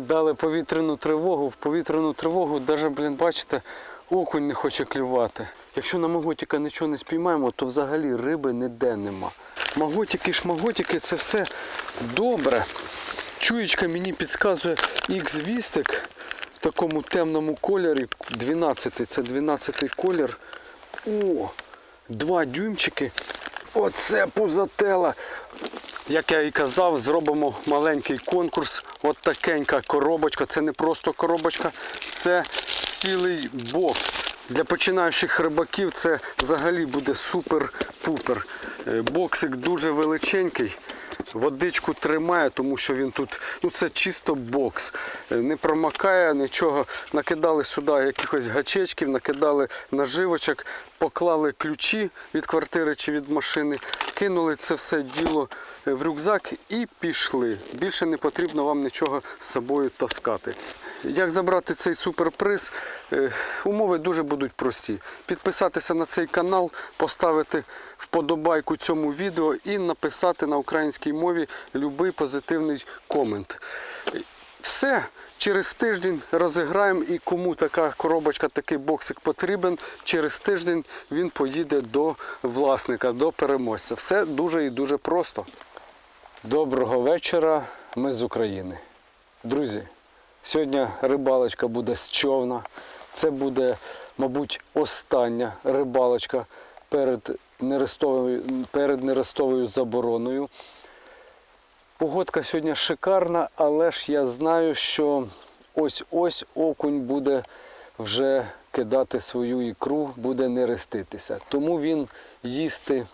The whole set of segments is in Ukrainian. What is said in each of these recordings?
дали повітряну тривогу. В повітряну тривогу, навіть, блін, бачите, окунь не хоче клювати. Якщо на маготіка нічого не спіймаємо, то взагалі риби ніде нема. Маготики, шмаготики це все добре. Чуєчка мені підказує X-вістик в такому темному кольорі. 12 це 12 колір. О, два дюймчики. Оце пузатела. Як я і казав, зробимо маленький конкурс. От такенька коробочка. Це не просто коробочка, це цілий бокс. Для починаючих рибаків це взагалі буде супер-пупер. Е, Боксик дуже величенький. Водичку тримає, тому що він тут, ну це чисто бокс. Е, Не промакає нічого. Накидали сюди якихось гачечків, накидали наживочок, поклали ключі від квартири чи від машини, кинули це все діло е, в рюкзак і пішли. Більше не потрібно вам нічого з собою таскати. Як забрати цей суперприз? Е, Умови дуже будуть прості. Підписатися на цей канал, поставити вподобайку цьому відео і написати на українській мові будь-який позитивний комент. Все. Через тиждень розіграємо і кому така коробочка, такий боксик потрібен, через тиждень він поїде до власника, до переможця. Все дуже і дуже просто. Доброго вечора, ми з України. Друзі, сьогодні рибалочка буде з човна. Це буде, мабуть, остання рибалочка перед нерестовою, перед нерестовою забороною. Погодка сьогодні шикарна, але ж я знаю, що ось-ось окунь буде вже кидати свою ікру, буде нереститися. Тому він їсти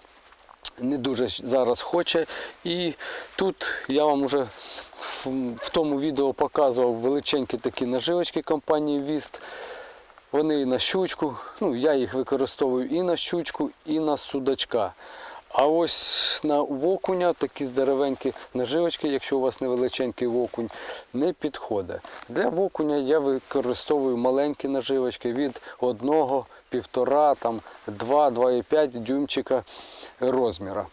не дуже зараз хоче. І тут я вам вже в, тому відео показував величенькі такі наживочки компанії Віст. Вони і на щучку, ну я їх використовую і на щучку, і на судачка. А ось на окуня такі здоровенькі наживочки, якщо у вас невеличенький окунь, не підходить. Для окуня я використовую маленькі наживочки від 1, 1,5, там 2, 2,5 дюймчика розміра.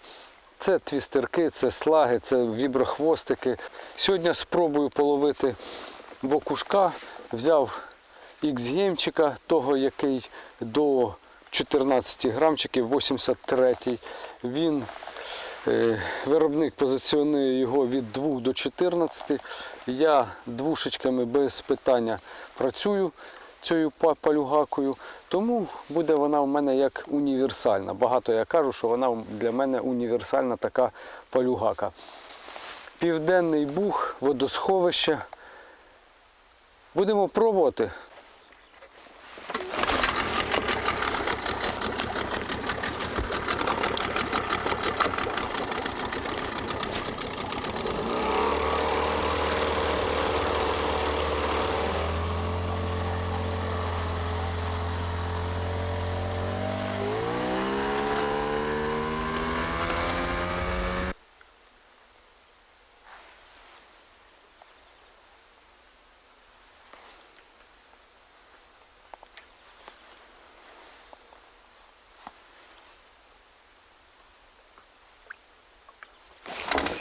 Це твістерки, це слаги, це віброхвостики. Сьогодні спробую половити вокушка. Взяв X-геймчика, того, який до 14 грамчиків, 83-й. Він е, виробник позиціонує його від 2 до 14. Я двушечками без питання працюю цією палюгакою, тому буде вона в мене як універсальна. Багато я кажу, що вона для мене універсальна така палюгака. Південний бух, водосховище. Будемо пробувати.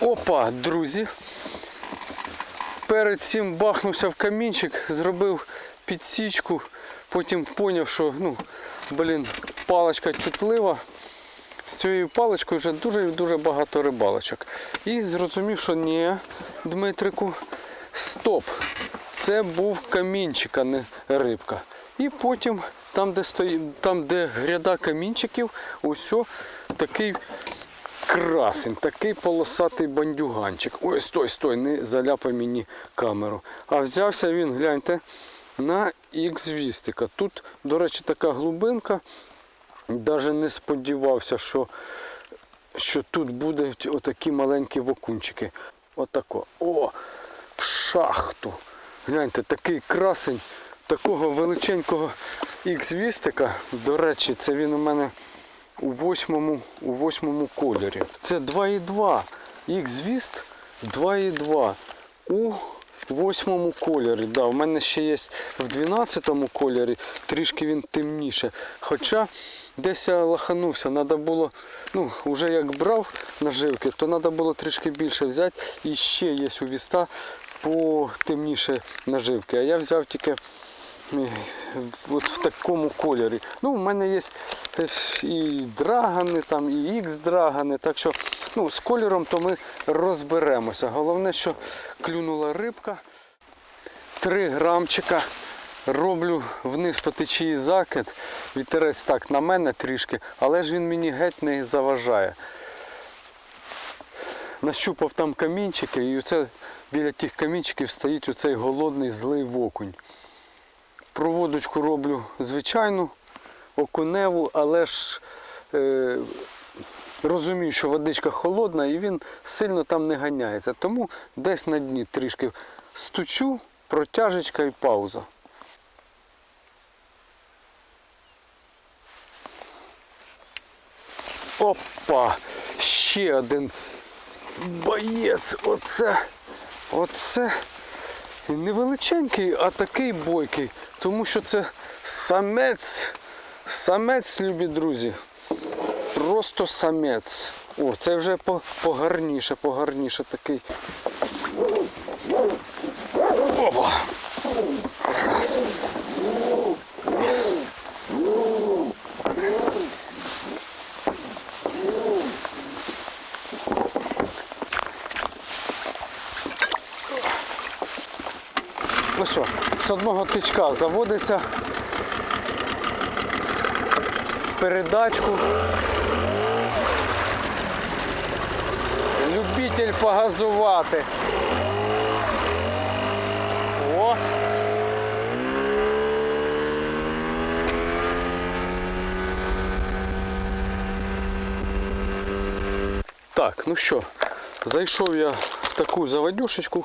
Опа, друзі. Перед цим бахнувся в камінчик, зробив підсічку, потім зрозумів, що ну, блін, паличка чутлива. З цією паличкою вже дуже дуже багато рибалочок. І зрозумів, що ні, Дмитрику, стоп. Це був камінчик, а не рибка. І потім, там, де стої... там, де гряда камінчиків, ось такий красень, такий полосатий бандюганчик. Ой, стой, стой, не заляпай мені камеру. А взявся він, гляньте, на X-вістика. Тут, до речі, така глибинка. Навіть не сподівався, що, що тут будуть отакі маленькі вокунчики. Отако. О, в шахту. Гляньте, такий красень, такого величенького X-вістика. До речі, це він у мене у восьмому, у восьмому кольорі. Це 2,2. X-віст 2,2 у восьмому кольорі. Да, у мене ще є в 12-му кольорі, трішки він темніше. Хоча десь я лаханувся, треба було, ну, вже як брав наживки, то треба було трішки більше взяти. І ще є у віста потемніше наживки. А я взяв тільки от в такому кольорі. Ну, у мене є е, і драгани, там, і ікс драгани. Так що ну, з кольором то ми розберемося. Головне, що клюнула рибка. 3 грамчика. Роблю вниз по течії закид. Вітерець так на мене трішки, але ж він мені геть не заважає. Нащупав там камінчики, і оце біля тих камінчиків стоїть оцей голодний злий окунь. Проводочку роблю звичайну, окуневу, але ж е, розумію, що водичка холодна і він сильно там не ганяється. Тому десь на дні трішки стучу, протяжечка і пауза. Опа! Ще один боєць. Оце. Оце. Невеличенький, а такий бойкий. Тому що це самець. Самець, любі друзі. Просто самець. О, це вже по- погарніше, погарніше такий. Опа. Раз. Ну що, з одного тичка заводиться передачку. Любитель погазувати. О! Так, ну що, зайшов я в таку заводюшечку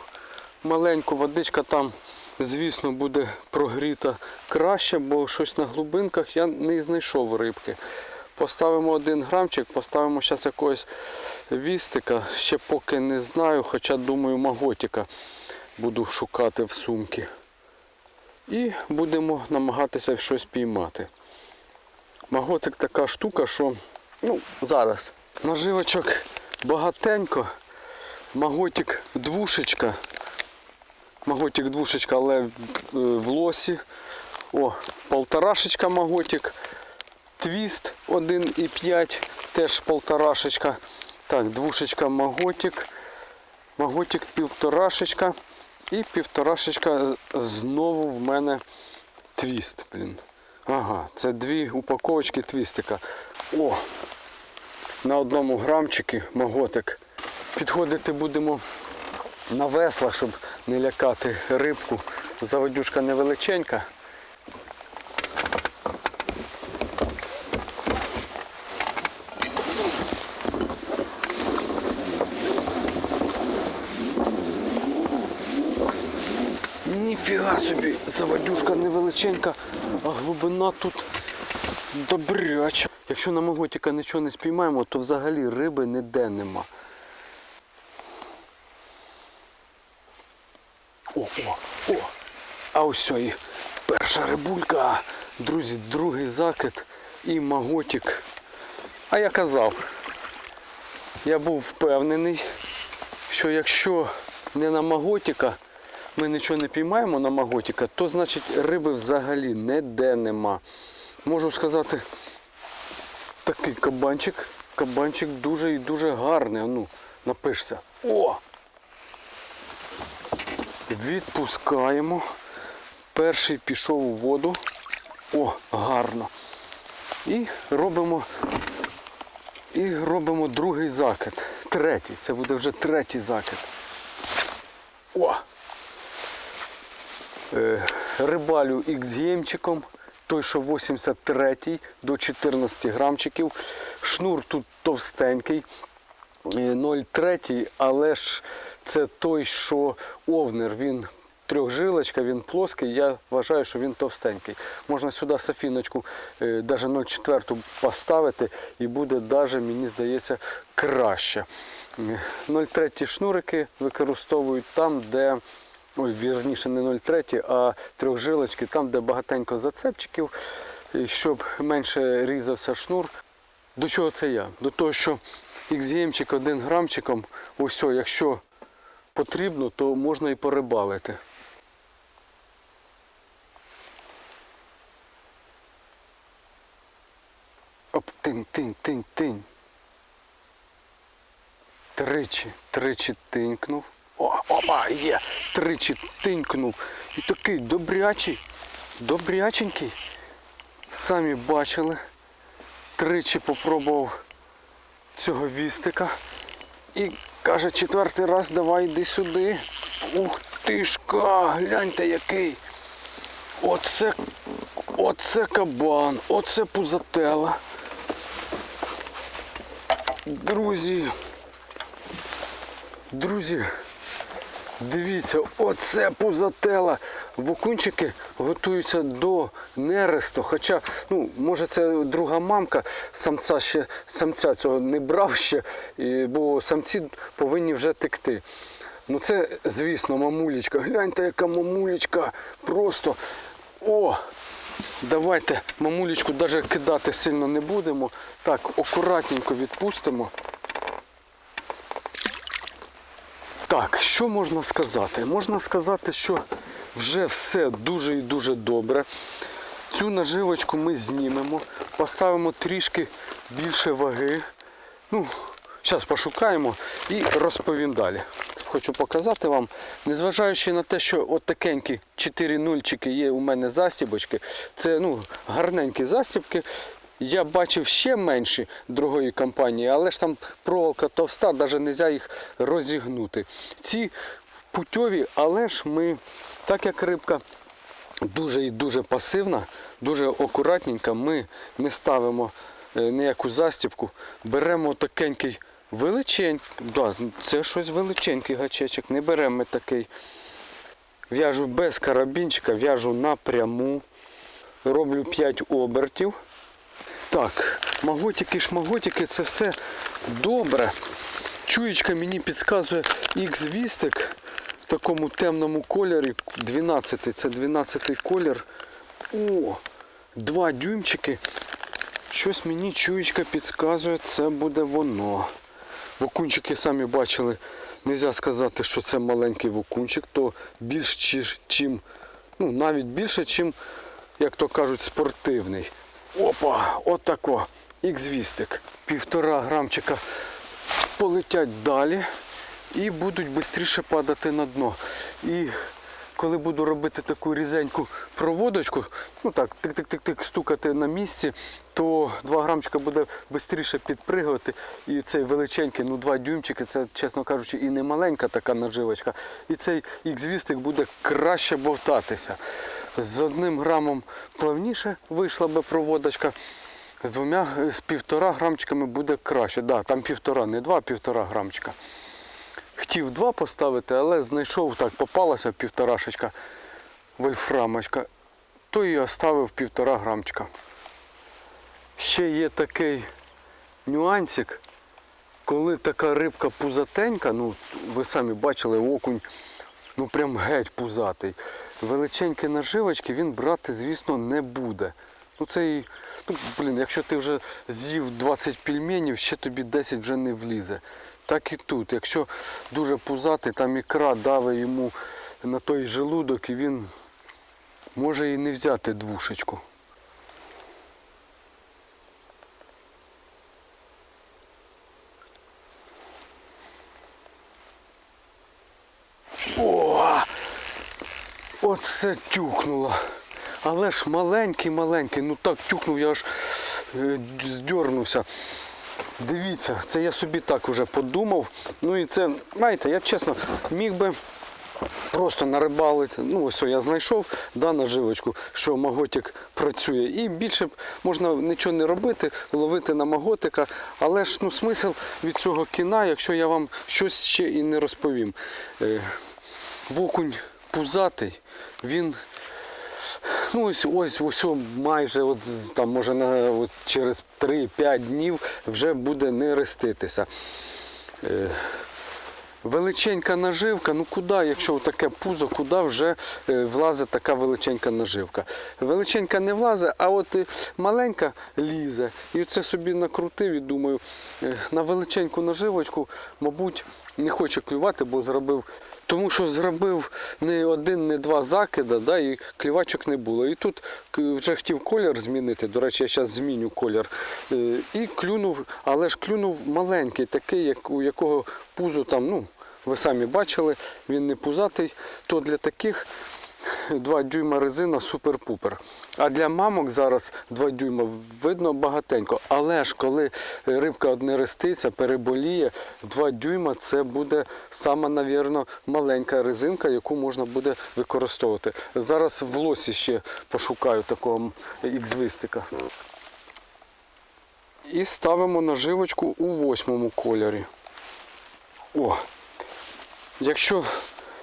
маленьку, водичка там, звісно, буде прогріта краще, бо щось на глибинках я не знайшов рибки. Поставимо один грамчик, поставимо зараз якогось вістика, ще поки не знаю, хоча думаю маготика буду шукати в сумки. І будемо намагатися щось піймати. Маготик така штука, що ну, зараз наживочок багатенько, маготик двушечка. Маготик двушечка, але в, в лосі. О, полторашечка маготик. Твіст 1,5, теж полторашечка. Так, двушечка маготик. Маготик півторашечка. І півторашечка знову в мене твіст. Блін. Ага, це дві упаковочки твістика. О! На одному грамчики маготик. Підходити будемо на весла, щоб не лякати рибку. Заводюшка невеличенька. Ніфіга собі, заводюшка невеличенька, а глибина тут добряча. Якщо на моготіка нічого не спіймаємо, то взагалі риби ніде нема. О, о! А ось і перша рибулька. Друзі, другий закид і маготик. А я казав, я був впевнений, що якщо не на маготіка ми нічого не піймаємо на маготіка, то значить риби взагалі ніде нема. Можу сказати, такий кабанчик. Кабанчик дуже і дуже гарний. Ну, напишся. О! Відпускаємо. Перший пішов у воду. О, гарно. І робимо, і робимо другий закид. Третій. Це буде вже третій закид. О! Е, рибалю X-геймчиком, той, що 83 до 14 грамчиків. Шнур тут товстенький, е, 0,3, але ж це той, що овнер, він трьохжилочка, він плоский, я вважаю, що він товстенький. Можна сюди сафіночку, навіть 0,4 поставити і буде, даже, мені здається, краще. Е, 0,3 шнурики використовують там, де ой, вірніше не 0,3, а трьохжилочки, там, де багатенько зацепчиків, щоб менше різався шнур. До чого це я? До того, що XM-чик один грамчиком, ось, якщо потрібно, то можна і порибалити. Оп, тинь, тинь, тинь, тинь. Тричі, тричі тинькнув. О, опа, є! Тричі тинькнув. І такий добрячий, добряченький. Самі бачили. Тричі попробував цього вістика. Каже, четвертий раз давай йди сюди. Ух тишка, гляньте який. Оце, оце кабан, оце пузатела. Друзі, друзі, дивіться, оце пузатела. Вокунчики готуються до нересту. Хоча, ну, може, це друга мамка, самця ще самця цього не брав ще, бо самці повинні вже текти. Ну це, звісно, мамулечка. Гляньте, яка мамулечка. Просто. О! Давайте мамулечку навіть кидати сильно не будемо. Так, акуратненько відпустимо. Так, що можна сказати? Можна сказати, що вже все дуже і дуже добре. Цю наживочку ми знімемо, поставимо трішки більше ваги. Ну, зараз пошукаємо і розповім далі. Хочу показати вам, незважаючи на те, що от такенькі 4 нульчики є у мене застібочки, це ну, гарненькі застібки. Я бачив ще менші другої компанії, але ж там проволока товста, навіть не можна їх розігнути. Ці путьові, але ж ми, так як рибка дуже і дуже пасивна, дуже акуратненька, ми не ставимо е, ніяку застібку, беремо такенький величенький, да, це щось величенький гачечок, не беремо ми такий. В'яжу без карабінчика, в'яжу напряму, роблю 5 обертів. Так, маготики, шмаготики, це все добре. Чуєчка мені підказує X-вістик в такому темному кольорі. 12 це 12 колір. О, два дюймчики. Щось мені чуєчка підказує, це буде воно. Вокунчики самі бачили, не можна сказати, що це маленький вокунчик, то більш чим, ну навіть більше, чим, як то кажуть, спортивний. Опа, отако, ікс-вістик. Півтора грамчика полетять далі і будуть швидше падати на дно. І коли буду робити таку різеньку проводочку, ну так, тик-тик-тик-тик стукати на місці, то 2 грамчика буде швидше підпригувати. І цей величенький, ну 2 дюймчики, це, чесно кажучи, і не маленька така наживочка. І цей ікс-вістик буде краще бовтатися. З одним грамом плавніше вийшла би проводочка. З двома, з півтора грамчиками буде краще. Да, там півтора, не два, а півтора грамчика. Хотів два поставити, але знайшов так, попалася півторашечка вольфрамочка, то і оставив півтора грамчика. Ще є такий нюансик, коли така рибка пузатенька, ну ви самі бачили, окунь, ну прям геть пузатий. Величенькі наживочки він брати, звісно, не буде. Ну це і, ну, блін, якщо ти вже з'їв 20 пельменів, ще тобі 10 вже не влізе. Так і тут. Якщо дуже пузатий, там ікра давить йому на той желудок і він може і не взяти двушечку. О! Оце тюкнуло. Але ж маленький-маленький, ну так тюкнув, я аж е, здьорнувся. Дивіться, це я собі так уже подумав. Ну і це, знаєте, я чесно міг би просто нарибалити. Ну, ось я знайшов да, наживочку, що маготик працює. І більше б можна нічого не робити, ловити на маготика. Але ж ну, смисл від цього кіна, якщо я вам щось ще і не розповім. Е, пузатий, він Ну, ось ось ось майже от, там, може на, от, через 3-5 днів вже буде не реститися. Е, Величенька наживка, ну куди, якщо таке пузо, куди вже е, влазить така величенька наживка? Величенька не влазить, а от е, маленька лізе. І це собі накрутив і думаю, е, на величеньку наживочку, мабуть, не хоче клювати, бо зробив. Тому що зробив не один, не два закида, да, і клівачок не було. І тут вже хотів колір змінити. До речі, я зараз зміню колір. Е, І клюнув, але ж клюнув маленький, такий, як у якого пузо там, ну, ви самі бачили, він не пузатий, то для таких 2 дюйма резина супер-пупер. А для мамок зараз 2 дюйма видно багатенько. Але ж коли рибка одне реститься, переболіє, 2 дюйма це буде сама, навірно, маленька резинка, яку можна буде використовувати. Зараз в лосі ще пошукаю такого ікзвистика. І ставимо наживочку у восьмому кольорі. О, Якщо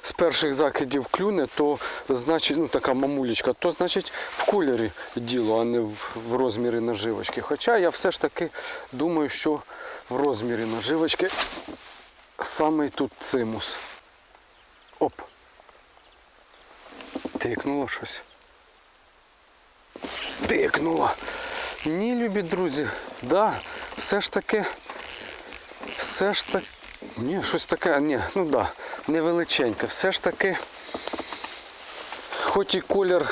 з перших закидів клюне, то значить, ну така мамулечка, то значить в кольорі діло, а не в, в розмірі наживочки. Хоча я все ж таки думаю, що в розмірі наживочки саме тут цимус. Оп. Тикнуло щось. Тикнуло. Ні, любі друзі, да, все ж таки все ж таки. Ні, щось таке, ні, ну да, невеличеньке. Все ж таки, хоч і колір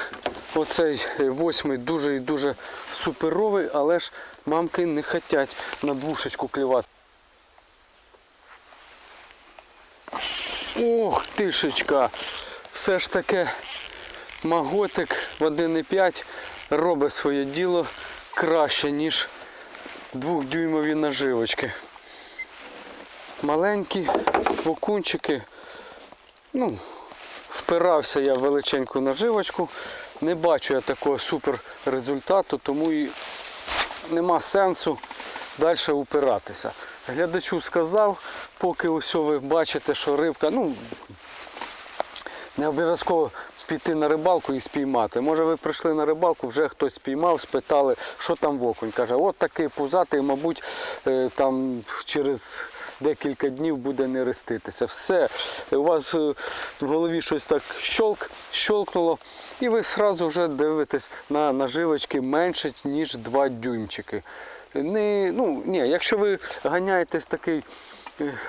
оцей восьмий дуже і дуже суперовий, але ж мамки не хочуть на двушечку клювати. Ох, тишечка! Все ж таки маготик в 1,5 робить своє діло краще, ніж двохдюймові наживочки маленькі окунчики. Ну, впирався я в величеньку наживочку. Не бачу я такого супер результату, тому і нема сенсу далі упиратися. Глядачу сказав, поки ось ви бачите, що рибка, ну, не обов'язково піти на рибалку і спіймати. Може ви прийшли на рибалку, вже хтось спіймав, спитали, що там в окунь. Каже, от такий пузатий, мабуть, е, там через декілька днів буде не реститися. Все, у вас е, в голові щось так щолк, щолкнуло, і ви одразу вже дивитесь на наживочки менше, ніж 2 дюймчики. Не, ну, ні, якщо ви ганяєтесь такий е,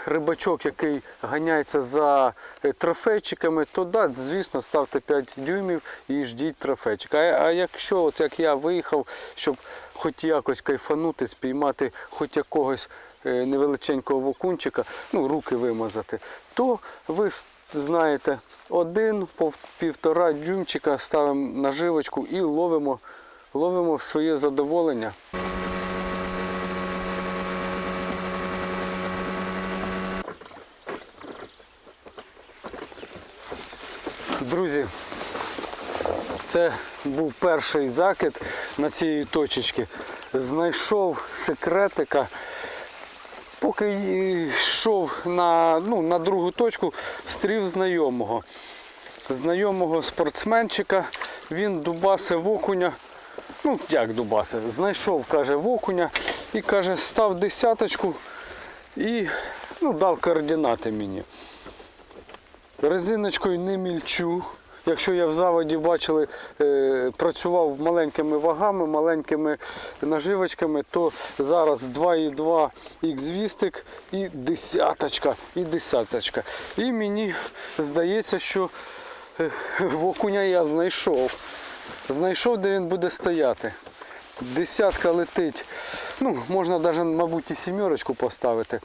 рибачок, який ганяється за е, трофейчиками, то да, звісно, ставте 5 дюймів і ждіть трофейчика. А, а якщо, от як я виїхав, щоб хоч якось кайфанути, спіймати хоч якогось е, невеличенького вокунчика, ну, руки вимазати, то ви знаєте, один півтора дюймчика ставимо наживочку і ловимо, ловимо в своє задоволення. Друзі, це був перший закид на цій точечці. Знайшов секретика. Поки йшов на, ну, на другу точку, встрів знайомого. Знайомого спортсменчика, він дубасив окуня. Ну, як дубасив, знайшов, каже, окуня і каже, став десяточку і ну, дав координати мені. Резиночкою не мільчу. Якщо я в заводі бачили, е, працював маленькими вагами, маленькими наживочками, то зараз 2,2 х-вістик і десяточка, і десяточка. І мені здається, що е, в окуня я знайшов. Знайшов, де він буде стояти. Десятка летить. Ну, можна навіть, мабуть, і сімерочку поставити.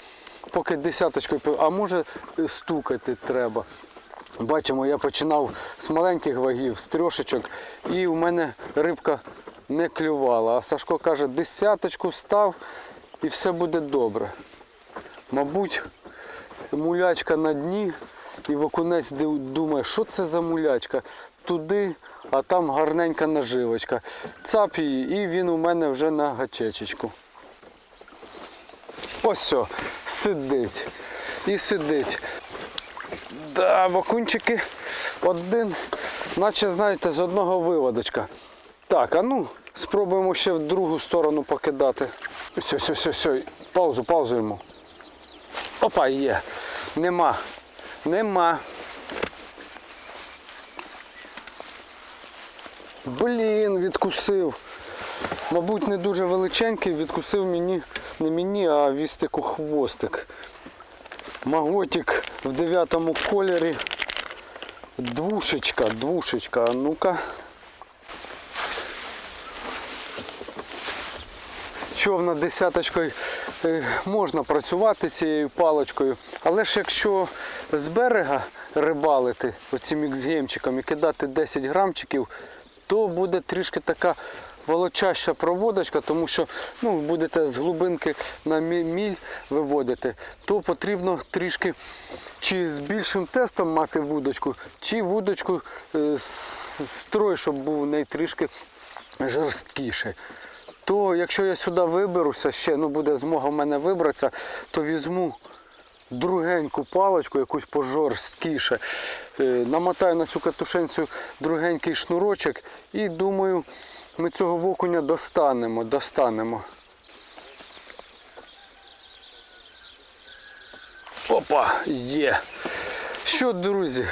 Поки десяточкою, а може стукати треба. Бачимо, я починав з маленьких вагів, з трьошечок, і в мене рибка не клювала. А Сашко каже, десяточку став і все буде добре. Мабуть, мулячка на дні, і окунець думає, що це за мулячка. Туди, а там гарненька наживочка. Цап її, і він у мене вже на гачечечку. Ось все, сидить. І сидить. Да, вакунчики один, наче, знаєте, з одного виводочка. Так, а ну, спробуємо ще в другу сторону покидати. Все, все, все, все. Паузу, паузу йому. Опа, є. Нема. Нема. Блін, відкусив. Мабуть, не дуже величенький, відкусив мені, не мені, а вістику хвостик. Маготик в дев'ятому кольорі. Двушечка, двушечка. А ну-ка. З човна десяточкою е, можна працювати цією паличкою, але ж якщо з берега рибалити оцим іксгемчиком і кидати 10 грамчиків, то буде трішки така волочаща проводочка, тому що ну, будете з глибинки на міль виводити, то потрібно трішки чи з більшим тестом мати вудочку, чи вудочку е, з строй, щоб був у неї трішки жорсткіший то якщо я сюди виберуся, ще ну буде змога в мене вибратися, то візьму другеньку паличку, якусь пожорсткіше, е, намотаю на цю катушенцю другенький шнурочок і думаю, ми цього вокуня достанемо, достанемо. Опа, є. Що, друзі,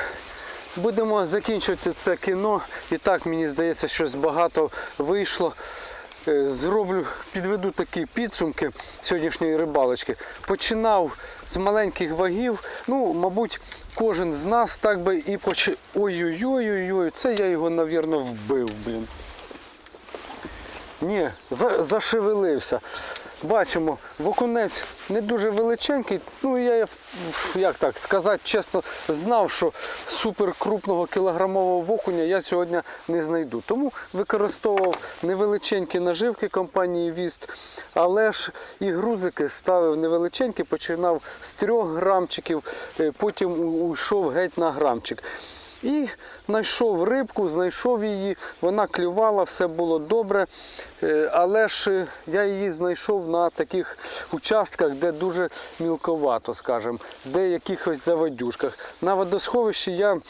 будемо закінчувати це кіно. І так, мені здається, щось багато вийшло. Е, Зроблю, підведу такі підсумки сьогоднішньої рибалочки. Починав з маленьких вагів. Ну, мабуть, кожен з нас так би і почав. Ой-ой-ой, це я його, навірно, вбив, блін. Ні, за- зашевелився. Бачимо, вокунець не дуже величенький. Ну я як так сказати чесно, знав, що супер крупного кілограмового вокуня я сьогодні не знайду. Тому використовував невеличенькі наживки компанії Віст, але ж і грузики ставив невеличенькі, починав з трьох грамчиків, е, потім у- йшов геть на грамчик. І знайшов рибку, знайшов її, вона клювала, все було добре. Е, Але ж е, я її знайшов на таких участках, де дуже мілковато, скажімо, де якихось заводюшках. На водосховищі я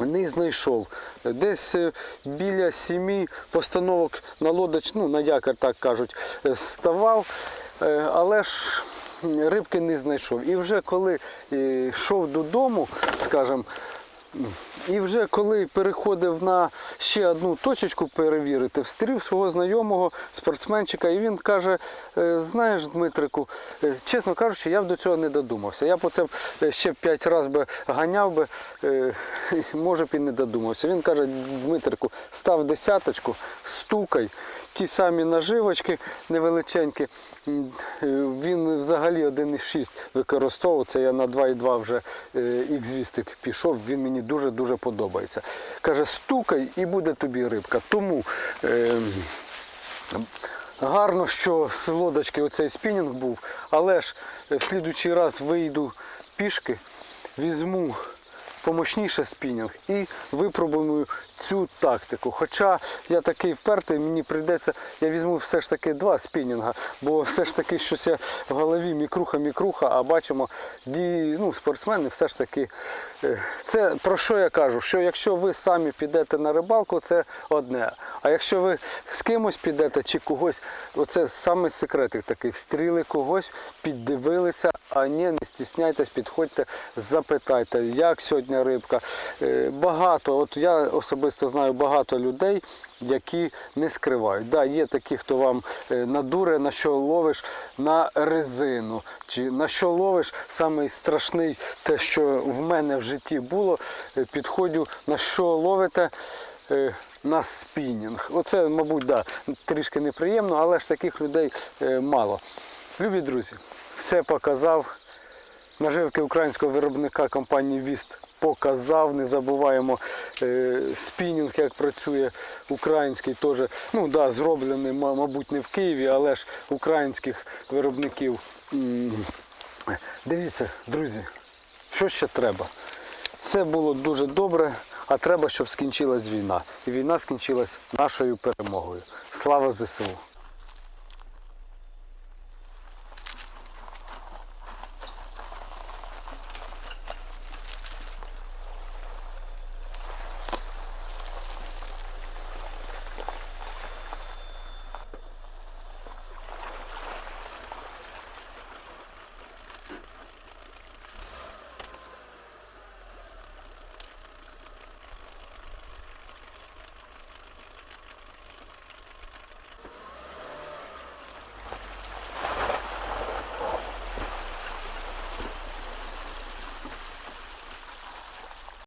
не знайшов. Десь е, біля сімі постановок на лодоч, ну на якор, так кажуть, ставав. Але ж рибки не знайшов. І вже коли йшов додому, скажімо, і вже коли переходив на ще одну точечку перевірити, встрів свого знайомого спортсменчика, і він каже: «Е, знаєш, Дмитрику, е, чесно кажучи, я б до цього не додумався. Я б оце б, е, ще п'ять разів би ганяв би, може б і не додумався. Він каже, Дмитрику, став десяточку, стукай, ті самі наживочки невеличенькі. Він взагалі 1,6 використовував. Це я на 2,2 вже X-вістик пішов. Він мені дуже-дуже подобається. Каже, стукай і буде тобі рибка. Тому е, гарно, що з лодочки оцей спінінг був, але ж е, в слідучий раз вийду пішки, візьму помощніше спінінг і випробую цю тактику. Хоча я такий впертий, мені прийдеться, я візьму все ж таки два спінінга, бо все ж таки щось я в голові мікруха-мікруха, а бачимо, ді, ну, спортсмени все ж таки. е, Це про що я кажу? Що якщо ви самі підете на рибалку, це одне. А якщо ви з кимось підете чи когось, оце саме секретик такий. Встріли когось, піддивилися, а ні, не стісняйтесь, підходьте, запитайте, як сьогодні рибка. Е, Багато, от я особисто знаю багато людей, які не скривають. Да, є такі, хто вам е, надуре, на що ловиш на резину, чи на що ловиш самий страшний, те, що в мене в житті було, е, підходю, на що ловите. На спінінг. Оце, мабуть, да, трішки неприємно, але ж таких людей мало. Любі друзі, все показав. Наживки українського виробника компанії Віст показав. Не забуваємо е, спінінг, як працює український теж. Ну да, зроблений, мабуть, не в Києві, але ж українських виробників. Дивіться, друзі, що ще треба? Все було дуже добре, а треба, щоб скінчилась війна. І війна скінчилась нашою перемогою. Слава ЗСУ!